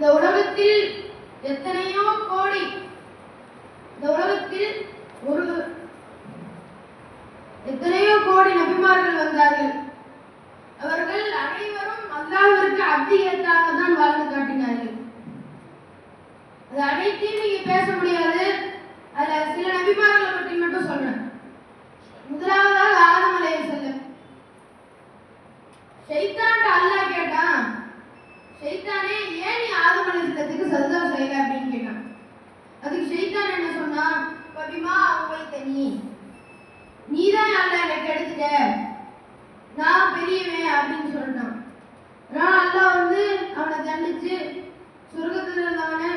இந்த உலகத்தில் எத்தனையோ கோடி இந்த உலகத்தில் ஒரு எத்தனையோ கோடி நபிமார்கள் வந்தார்கள். அவர்கள் அனைவரும் அல்லாவிற்கு அப்தியத்தாக தான் வாழ்ந்து காட்டினார்கள். அது அனைத்தையும் நீங்க பேச முடியாது. நான் பபிமா உழைத்த நீ நீதான் அல்ல எனக்கு எடுத்துட்ட நான் பெரியவன் அப்படின்னு சொல்லிட்டான் ஆனால் அல்லா வந்து அவனை தண்டிச்சு சொர்க்கத்தில் இருந்தவனை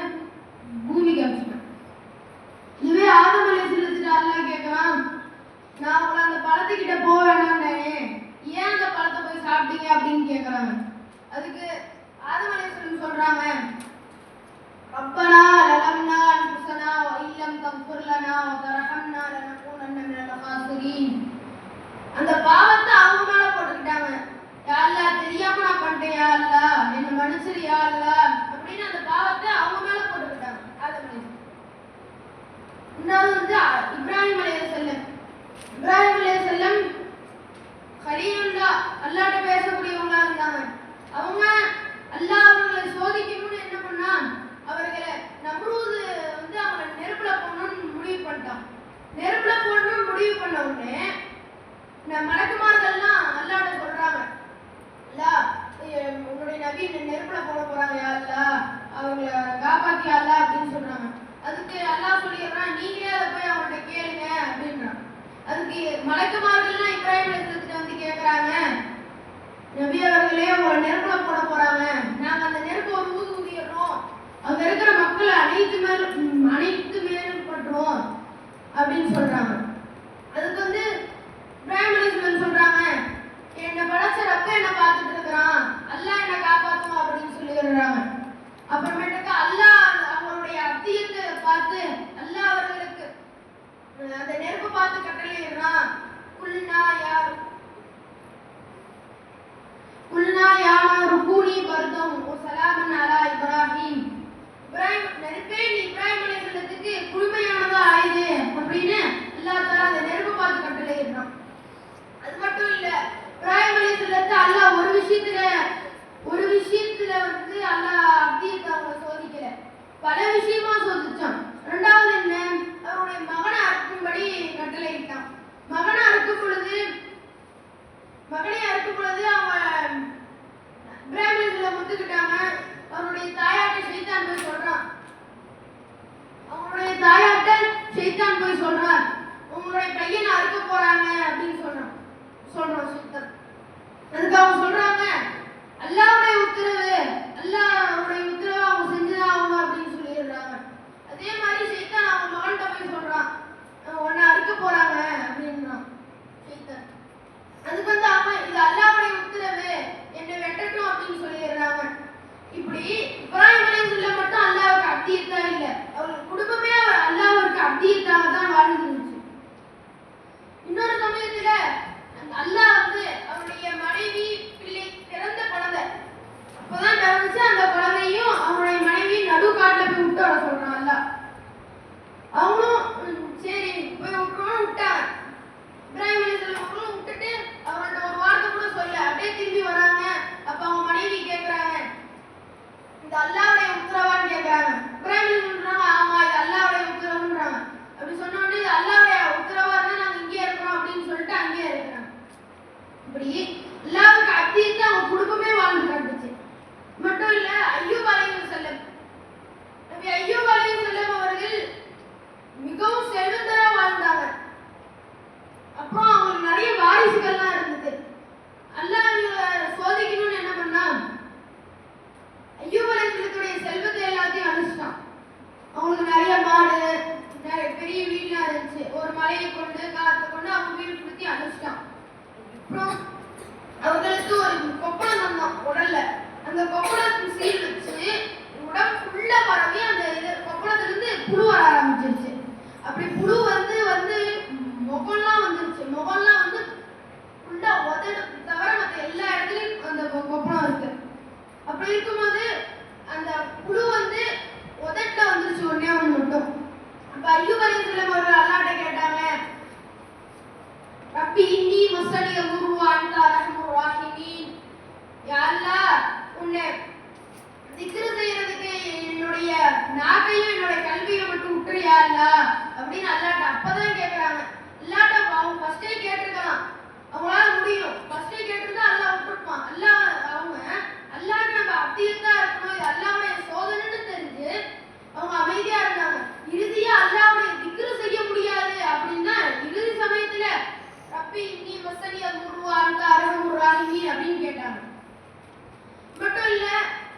இன்னொன்று வந்து இப்ராஹிம் அலைய செல்லம் இப்ராஹிம் அலைய செல்லம் ஹலீலுல்லா அல்லாட்ட பேசக்கூடியவங்களா இருந்தாங்க. அவங்க அல்லாஹ் அவர்களை சோதிக்கணும்னு என்ன பண்ணான்? அவர்களை நம்ரூது வந்து அவங்களை நெருப்புல போடணும்னு முடிவு பண்ணிட்டான். நெருப்புல போடணும்னு முடிவு பண்ண உடனே மலக்குமார்கள்லாம் அல்லாட்ட சொல்றாங்க அல்லா உன்னுடைய நபி நெருப்புல போட போறாங்க யாருல அவங்களை காப்பாத்தியா அப்படின்னு சொல்றாங்க. அதுக்கு அல்லாஹ் சொல்லிடுறான் நீங்களே அதை போய் அவங்கள்ட்ட கேளுங்க அப்படின்றான் அதுக்கு மலக்குமார்கள்லாம் இப்ராஹிம் அலிஸ்லத்திட்ட வந்து கேட்குறாங்க நபி அவர்களே உங்களை நெருப்புல போட போறாங்க. நாங்கள் அந்த நெருப்பை ஒரு ஊது ஊதிடுறோம். அங்க இருக்கிற மக்கள் அனைத்து மேலும் அனைத்து மேலும் பண்றோம். அப்படின்னு சொல்றாங்க. அதுக்கு ரப்பி இன்னி மசலிய குரு அந்த ரஹ்முர் ராஹிமீன் யா அல்லாஹ் உன்னை திக்ரு செய்யறதுக்கு என்னுடைய நாக்கையும் என்னுடைய கல்வியை மட்டும் விட்டுறியா அல்லாஹ் அப்படின்னு அல்லாட்ட அப்பதான் கேட்கறாங்க இல்லாட்ட பார்க்க அருள் அப்படின்னு கேட்டாங்க. மட்டும் இல்ல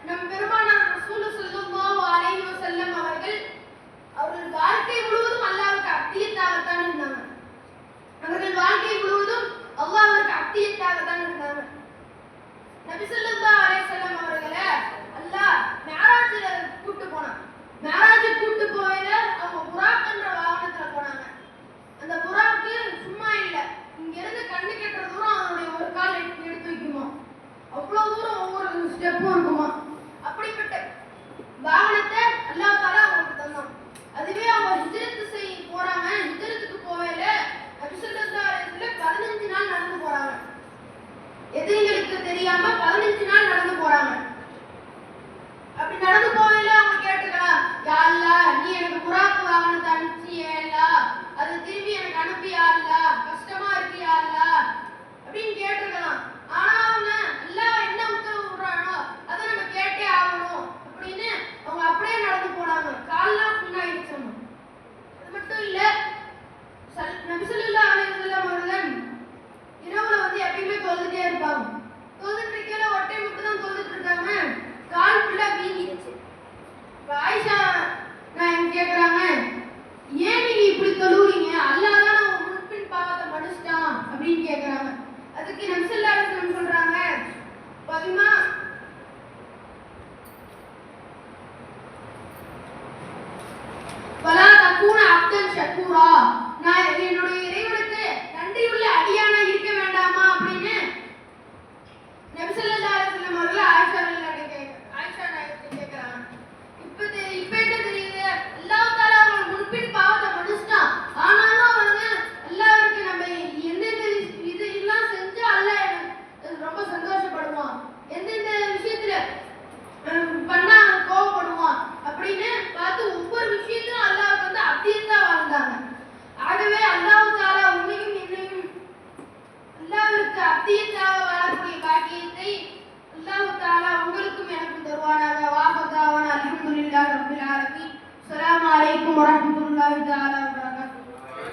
நம் பெருமானார் ரசூலு ஸல்லல்லாஹு அலைஹி வஸல்லம் அவர்கள் அவர்கள் வாழ்க்கை முழுவதும் அல்லாஹ்வுக்கு அத்தியத்தாகத்தான் இருந்தாங்க. அவர்கள் வாழ்க்கை முழுவதும் அல்லாஹ்வுக்கு அத்தியத்தாகத்தான் இருந்தாங்க. கேக்குறாங்க. ஏன் நீங்க இப்படி தொழுவுறீங்க? அல்லாஹ் தான் நம்ம முன்பின் பாவத்தை மன்னிச்சிட்டான் அப்படின்னு கேக்குறாங்க. அதுக்கு நம்சல்லா அரசன் சொல்றாங்க. பதிமா பலா தப்பூன அப்தன் ஷக்கூரா நான் என்னுடைய இறைவனுக்கு நன்றியுள்ள அடியான